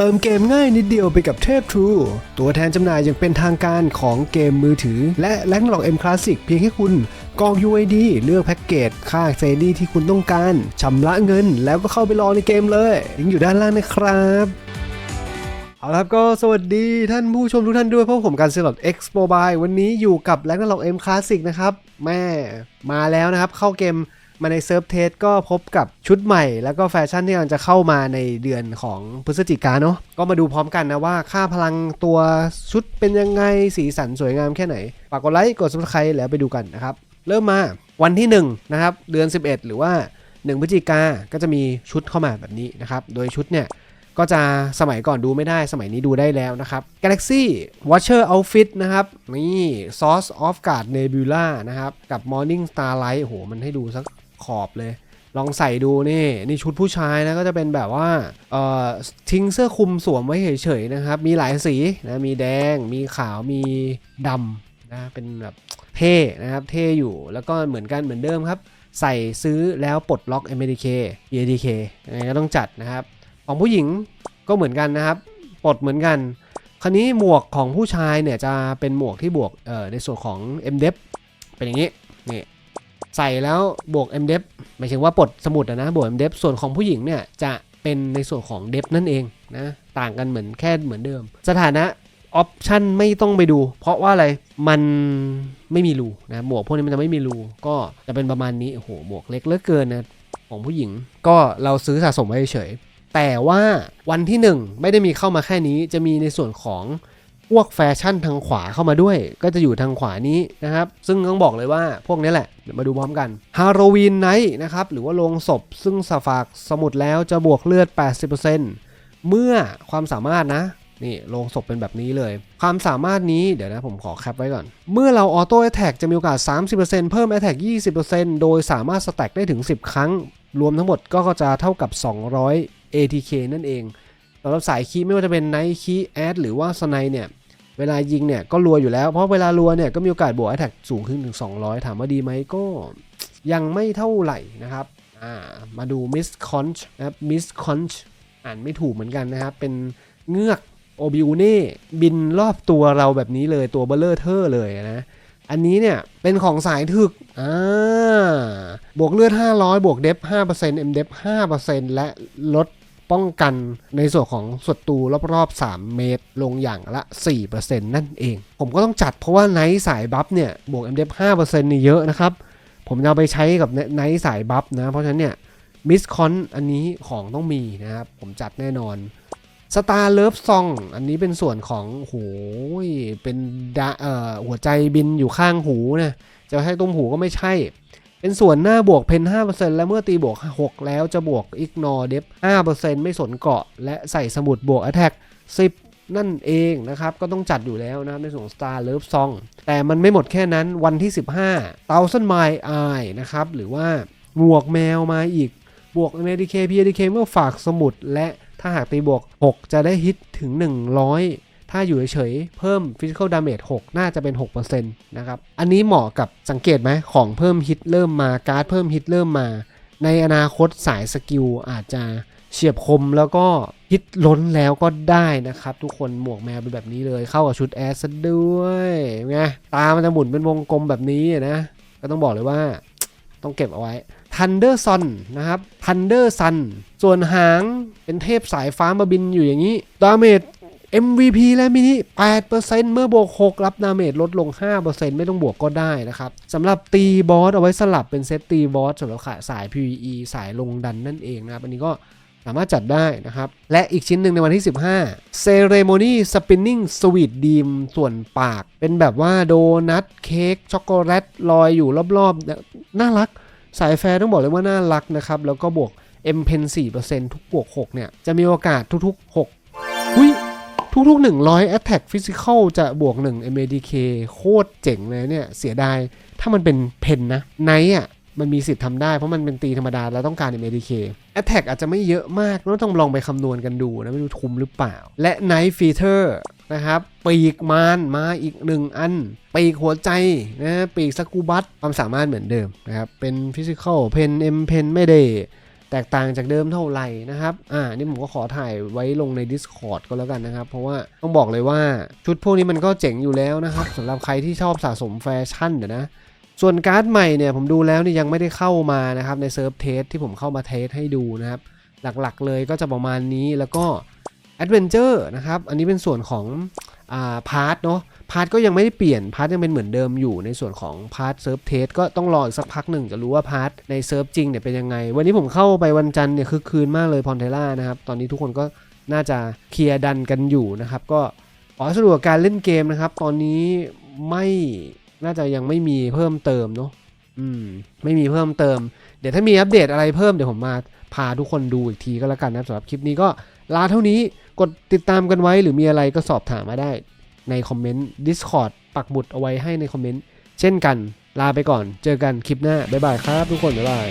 เติมเกมง่ายนิดเดียวไปกับเทพ True ตัวแทนจำหน่ายอย่างเป็นทางการของเกมมือถือ และแลกหลอก M Classic เพียงแค่คุณกรอก UID เลือกแพ็กเกจ ค่าเซรีที่คุณต้องการชำระเงิน แล้วก็เข้าไปรอในเกมเลยลิงก์อยู่ด้านล่างนะครับเอาละครับก็สวัสดีท่านผู้ชมทุกท่านด้วยเพราะผมการเซลล์ X Mobile วันนี้อยู่กับแลกหลอก M Classic นะครับแม่มาแล้วนะครับเข้าเกม มาในเซิร์ฟเทสก็พบกับชุดใหม่ แล้วก็แฟชั่นที่กำลังจะเข้ามาในเดือนของพฤศจิกาเนาะก็มาดูพร้อมกันนะว่าค่าพลังตัวชุดเป็นยังไงสีสันสวยงามแค่ไหนฝากกดไลค์กด subscribe แล้วไปดูกันนะครับ เริ่มมาวันที่1นะครับเดือน 11 หรือว่า 1 พฤศจิกาก็จะมีชุดเข้ามาแบบนี้นะครับ โดยชุดเนี่ยก็จะสมัยก่อนดูไม่ได้สมัยนี้ดูได้แล้วนะครับ Galaxy Watcher Outfit นะครับ นี่ Source of Guard Nebula นะครับ กับ Morning Starlight โอ้โหมันให้ดูสัก ขอบเลย ลองใส่ดูนี่นี่ชุดผู้ชายนะก็จะเป็นแบบว่าเอ่อทิ้งเสื้อคลุมสวมไว้เฉยๆนะครับ มีหลายสีนะมีแดง มีขาวมีดำนะเป็นแบบเท่นะครับเท่อยู่แล้วก็เหมือนกันเหมือนเดิมครับ ใส่ซื้อแล้วปลดล็อก MDK EDK ยังไงก็ต้องจัดนะครับ ของผู้หญิงก็เหมือนกันนะครับ ปลดเหมือนกันคราวนี้หมวกของผู้ชายเนี่ยจะเป็นหมวกที่บวกเอ่อในส่วนของ m d e p เป็นอย่างนี้นี่ ใส่แล้วบวก m d e p หมายถึงว่าปลดสมุดนะบวก m d e p ส่วนของผู้หญิงเนี่ยจะเป็นในส่วนของ d e p นั่นเองนะต่างกันเหมือนแค่เหมือนเดิม สถานะออปชันไม่ต้องไปดู เพราะว่าอะไรมันไม่มีรูนะหมวกพวกนี้มันจะไม่มีรูก็จะเป็นประมาณนี้โอ้โหหมวกเล็กเหลือเกินนะของผู้หญิง ก็เราซื้อสะสมไว้เฉยแต่ว่าวันที่ 1 ไม่ได้มีเข้ามาแค่นี้จะมีในส่วนของ พวกแฟชั่นทางขวาเข้ามาด้วย ก็จะอยู่ทางขวานี้นะครับ ซึ่งต้องบอกเลยว่าพวกนี้แหละเดี๋ยวมาดูพร้อมกันฮาโลวีนไนท์นะครับ หรือว่าโรงศพ ซึ่งสฝากสมุดแล้วจะบวกเลือด 80%เมื่อความสามารถนะ นี่โรงศพเป็นแบบนี้เลย ความสามารถนี้เดี๋ยวนะผมขอแคปไว้ก่อน เมื่อเราออโต้แอ t แทกจะมีโอกาส 30%เพิ่มแอ t แทก20%โดยสามารถสแต็กได้ถึง 10 ครั้ง รวมทั้งหมดก็จะเท่ากับ 200 ATK นั่นเองสำหรับสายคีไม่ว่าจะเป็นไนท์คีแอดหรือว่าสไนเนี่ย เวลายิงเนี่ยก็รัวอยู่แล้ว เพราะเวลารัวเนี่ยก็มีโอกาสบวกแอ t แทกสูงขึ้นถึง 200 ถามว่าดีไหมก็ยังไม่เท่าไหร่นะครับามาดู Miss Conch นะครับ Miss Conch อ่านไม่ถูกเหมือนกันนะครับ เป็นเงือกโอบิวเน่บินรอบตัวเราแบบนี้เลยตัวเบลเลอร์เทอร์เลยนะอันนี้เนี่ยเป็นของสายถึก อ่า บวกเลือด 500 บวกเดฟ5% M เดฟ5%และลด ป้องกันในส่วนของศัตรูรอบๆ 3 เมตร ลงอย่างละ 4%นั่นเอง ผมก็ต้องจัดเพราะว่าไนท์สายบัฟเนี่ย บวก M เดฟ5%นี่เยอะนะครับ ผมจะเอาไปใช้กับไนท์สายบัฟนะ เพราะฉะนั้นเนี่ยมิสคอนอันนี้ของต้องมีนะครับ ผมจัดแน่นอนสตาร์เลิฟซองอันนี้เป็นส่วนของโหยเป็นดาเอ่อหัวใจบินอยู่ข้างหูนะจะให้ตุ้มหูก็ไม่ใช่ เป็นส่วนหน้าบวกเพน5%และเมื่อตีบวก 6 แล้วจะบวกอิกนอร์เดฟ5%ไม่สนเกาะ และใส่สมุดบวก Attack 10 นั่นเองนะครับ ก็ต้องจัดอยู่แล้วนะครับ ในส่วน Star Love Song แต่มันไม่หมดแค่นั้นวันที่ 15 Thousand Mile Eye นะครับ หรือว่าหมวกแมวมาอีกบวก MDK PDK เมื่อฝากสมุดและถ้าหากตีบวก 6 จะได้ฮิตถึง 100 ถ้าอยู่เฉยๆเพิ่ม Physical Damage 6 น่าจะเป็น 6%นะครับ อันนี้เหมาะกับสังเกตไหมของเพิ่มฮิตเริ่มมาการ์ดเพิ่มฮิตเริ่มมา ในอนาคตสายสกิลอาจจะเฉียบคมแล้วก็ฮิตล้นแล้วก็ได้นะครับ ทุกคนหมวกแมวเป็นแบบนี้เลยเข้ากับชุดแอสซะด้วยไงตามันจะหมุนเป็นวงกลมแบบนี้นะ ก็ต้องบอกเลยว่าต้องเก็บเอาไว้ Thunder Sun นนะครับ Thunder Sun ส่วนหางเป็นเทพสายฟ้ามาบินอยู่อย่างนี้ดาเมจ MVP และมินิ 8%เมื่อบวก 6 รับดาเมจลดลง 5%ไม่ต้องบวกก็ได้นะครับสำหรับตีบอสเอาไว้สลับเป็นเซตตีบอสสำหรับขาสาย PVE สายลงดันนั่นเองนะครับ อันนี้ก็สามารถจัดได้นะครับ และอีกชิ้นหนึ่งในวันที่ 15 Ceremony Spinning Sweet Dream ส่วนปาก เป็นแบบว่าโดนัทเค้กช็อกโกแลตลอยอยู่รอบๆ น่ารัก สายแฟร์ต้องบอกเลยว่าน่ารักนะครับ แล้วก็บวก M Pen 4%ทุกบวก 6 เนี่ย จะมีโอกาสทุก ๆ 6 ทุก ๆ 100 Attack Physical จะบวก 1 MADK โคตรเจ๋งเลยเนี่ย เสียดาย ถ้ามันเป็นเพนนะไนท์อะมันมีสิทธิ์ทำได้ เพราะมันเป็นตีธรรมดาแล้วต้องการ MADK Attack อาจจะไม่เยอะมากแล้วต้องลองไปคำนวณกันดูนะไม่รู้คุ้มหรือเปล่า และ Night Feeder นะครับปีกมารมาอีกหนึ่งอัน ปีกหัวใจนะปีกสกูบัตความสามารถเหมือนเดิมนะครับเป็น Physical เพน M เพนไม่ได้ แตกต่างจากเดิมเท่าไหร่นะครับ อ่า นี่ผมก็ขอถ่ายไว้ลงใน Discord ก็แล้วกันนะครับ เพราะว่าต้องบอกเลยว่าชุดพวกนี้มันก็เจ๋งอยู่แล้วนะครับสำหรับใครที่ชอบสะสมแฟชั่นเดี๋ยนะ ส่วนการ์ดใหม่เนี่ยผมดูแล้วนี่ยังไม่ได้เข้ามานะครับในเซิร์ฟเทสที่ผมเข้ามาเทสให้ดูนะครับ หลักๆเลยก็จะประมาณนี้แล้วก็ Adventure นะครับ อันนี้เป็นส่วนของ พาร์ทเนาะพาร์ทก็ยังไม่ได้เปลี่ยนพาร์ทยังเป็นเหมือนเดิมอยู่ในส่วนของพาร์ทเซิร์ฟเทสก็ต้องรออีกสักพักหนึ่งจะรู้ว่าพาร์ทในเซิร์ฟจริงเนี่ยเป็นยังไง วันนี้ผมเข้าไปวันจันทร์เนี่ยคือคืนมากเลยพอนเทล่านะครับ ตอนนี้ทุกคนก็น่าจะเคลียร์ดันกันอยู่นะครับ ก็ขอสรุปกการเล่นเกมนะครับ ตอนนี้ไม่น่าจะยังไม่มีเพิ่มเติมเนาะอืมไม่มีเพิ่มเติม เดี๋ยวถ้ามีอัปเดตอะไรเพิ่มเดี๋ยวผมมาพาทุกคนดูอีกทีก็แล้วกันนะสำหรับคลิปนี้ก็ลาเท่านี้ กดติดตามกันไว้หรือมีอะไรก็สอบถามมาได้ในคอมเมนต์ Discord ปักหมุดเอาไว้ให้ในคอมเมนต์ เช่นกัน ลาไปก่อน เจอกันคลิปหน้า บ๊ายบายครับทุกคน บ๊ายบาย